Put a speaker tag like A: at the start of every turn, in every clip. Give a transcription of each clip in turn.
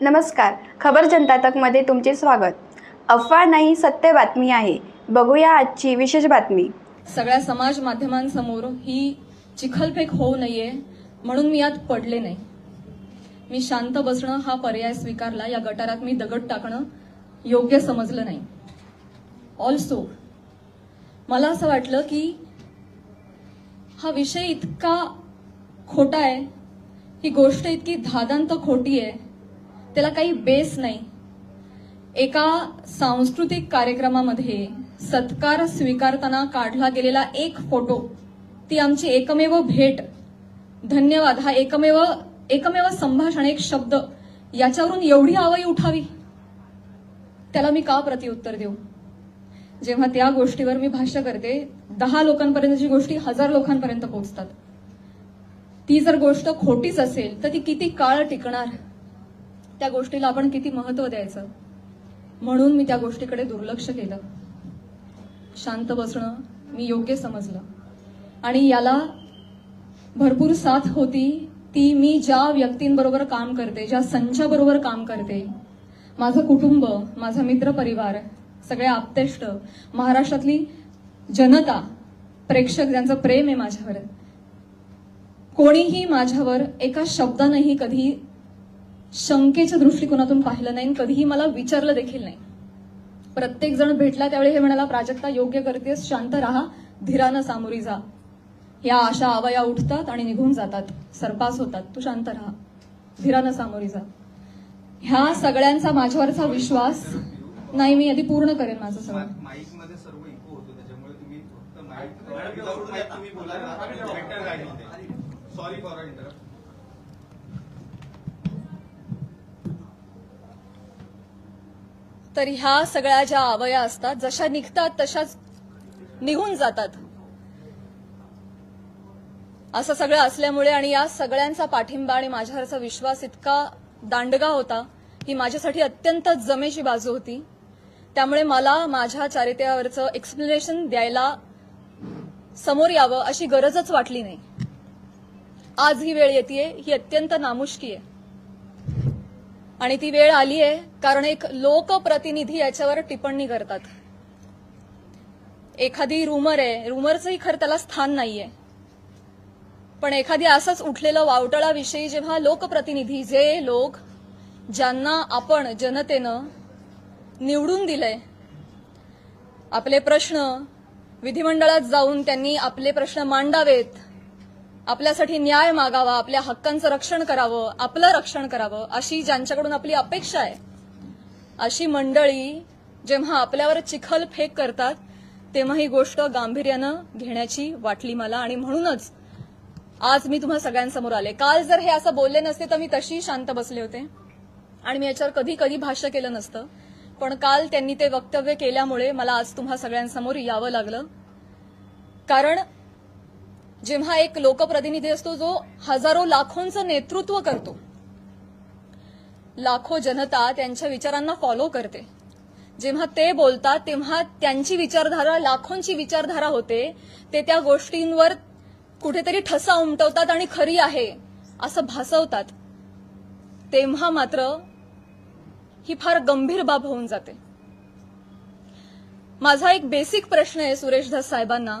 A: नमस्कार. खबर जनता तकमध्ये तुमचे स्वागत. अफवा नाही सत्य बातमी आहे. बघूया आजची विशेष बातमी.
B: सगळ्या समाज माध्यमांसमोर ही चिखलफेक होऊ नये म्हणून मी यात पडले नाही. मी शांत बसणं हा पर्याय स्वीकारला या गटारात मी दगड टाकणं योग्य समजलं नाही. ऑल्सो मला असं वाटलं की हा विषय इतका खोटा आहे ही गोष्ट इतकी धादांत खोटी आहे त्याला काही बेस नाही. एका सांस्कृतिक कार्यक्रमामध्ये सत्कार स्वीकारताना काढला गेलेला एक फोटो ती आमची एकमेव भेट धन्यवाद हा एकमेव एकमेव संभाषण एक शब्द याच्यावरून एवढी आवई उठावी? त्याला मी का प्रतिउत्तर देऊ? जेव्हा त्या गोष्टीवर मी भाष्य करते दहा लोकांपर्यंतची गोष्टी हजार लोकांपर्यंत पोहोचतात. ती जर गोष्ट खोटीच असेल तर ती किती काळ टिकणार? त्या गोष्टीला आपण किती महत्त्व द्यायचं? म्हणून मी त्या गोष्टीकडे दुर्लक्ष केलं. शांत बसणं मी योग्य समजलं. आणि याला भरपूर साथ होती. ती मी ज्या व्यक्तींबरोबर काम करते ज्या संचाबरोबर काम करते माझं कुटुंब माझा मित्रपरिवार सगळे आप्तेष्ट महाराष्ट्रातली जनता प्रेक्षक ज्यांचं प्रेम आहे माझ्यावर कोणीही माझ्यावर एका शब्दानंही कधी शंकेच्या दृष्टिकोनातून पाहिलं नाही कधीही मला विचारलं देखील नाही. प्रत्येक जण भेटला त्यावेळी हे म्हणाला प्राजक्ता योग्य करतेस शांत राहा धीरानं सामोरी जा. या आशा आवया उठतात आणि निघून जातात सरपास होतात. तू शांत राहा धीरानं सामोरी जा. ह्या सगळ्यांचा माझ्यावरचा विश्वास नाही मी आधी पूर्ण करेन माझं सगळं.
C: माईकमध्ये
B: तर ह्या सगळ्या ज्या आवया असतात जशा निघतात तशाच निघून जातात. असं सगळं असल्यामुळे आणि या सगळ्यांचा पाठिंबा आणि माझ्यावरचा विश्वास इतका दांडगा होता ही माझ्यासाठी अत्यंत जमेची बाजू होती. त्यामुळे मला माझ्या चारित्र्यावरचं एक्सप्लेनेशन द्यायला समोर यावं अशी गरजच वाटली नाही. आज ही वेळ येते ही अत्यंत नामुष्की आहे. आणि ती वेळ आली आहे कारण एक लोकप्रतिनिधी याच्यावर टिप्पणी करतात. एखादी रुमर आहे. रुमरचंही खरं त्याला स्थान नाहीये. पण एखादी असंच उठलेलं वावटळाविषयी जेव्हा लोकप्रतिनिधी जे लोक ज्यांना आपण जनतेनं निवडून दिलंय आपले प्रश्न विधिमंडळात जाऊन त्यांनी आपले प्रश्न मांडावेत आपल्यासाठी न्याय मागावा आपल्या हक्कांचं रक्षण करावं आपलं रक्षण करावं अशी ज्यांच्याकडून आपली अपेक्षा आहे अशी मंडळी जेव्हा आपल्यावर चिखल फेक करतात तेव्हा ही गोष्ट गांभीर्यानं घेण्याची वाटली मला आणि म्हणूनच आज मी तुम्हा सगळ्यांसमोर आले. काल जर हे असं बोलले नसते तर मी तशी शांत बसले होते आणि मी याच्यावर कधी कधी भाष्य केलं नसतं. पण काल त्यांनी ते वक्तव्य केल्यामुळे मला आज तुम्हा सगळ्यांसमोर यावं लागलं. कारण जेव्हा एक लोकप्रतिनिधी असतो जो हजारो लाखोंचं नेतृत्व करतो. लाखो जनता त्यांच्या विचारांना फॉलो करते. जेव्हा ते बोलतात तेव्हा त्यांची विचारधारा लाखोंची विचारधारा होते. ते त्या गोष्टींवर कुठेतरी ठसा उमटवतात आणि खरी आहे असं भासवतात. तेव्हा मात्र ही फार गंभीर बाब होऊन जाते. माझा एक बेसिक प्रश्न आहे सुरेश धस साहेबांना.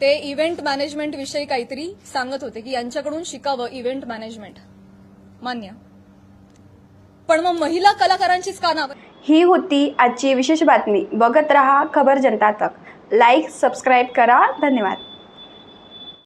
B: ते इव्हेंट मॅनेजमेंट विषयी काहीतरी सांगत होते की यांच्याकडून शिकावं इव्हेंट मॅनेजमेंट मान्य. पण मग महिला कलाकारांचीच का नाव?
A: ही होती आजची विशेष बातमी. बघत रहा खबर जनता तक. लाईक सबस्क्राईब करा. धन्यवाद.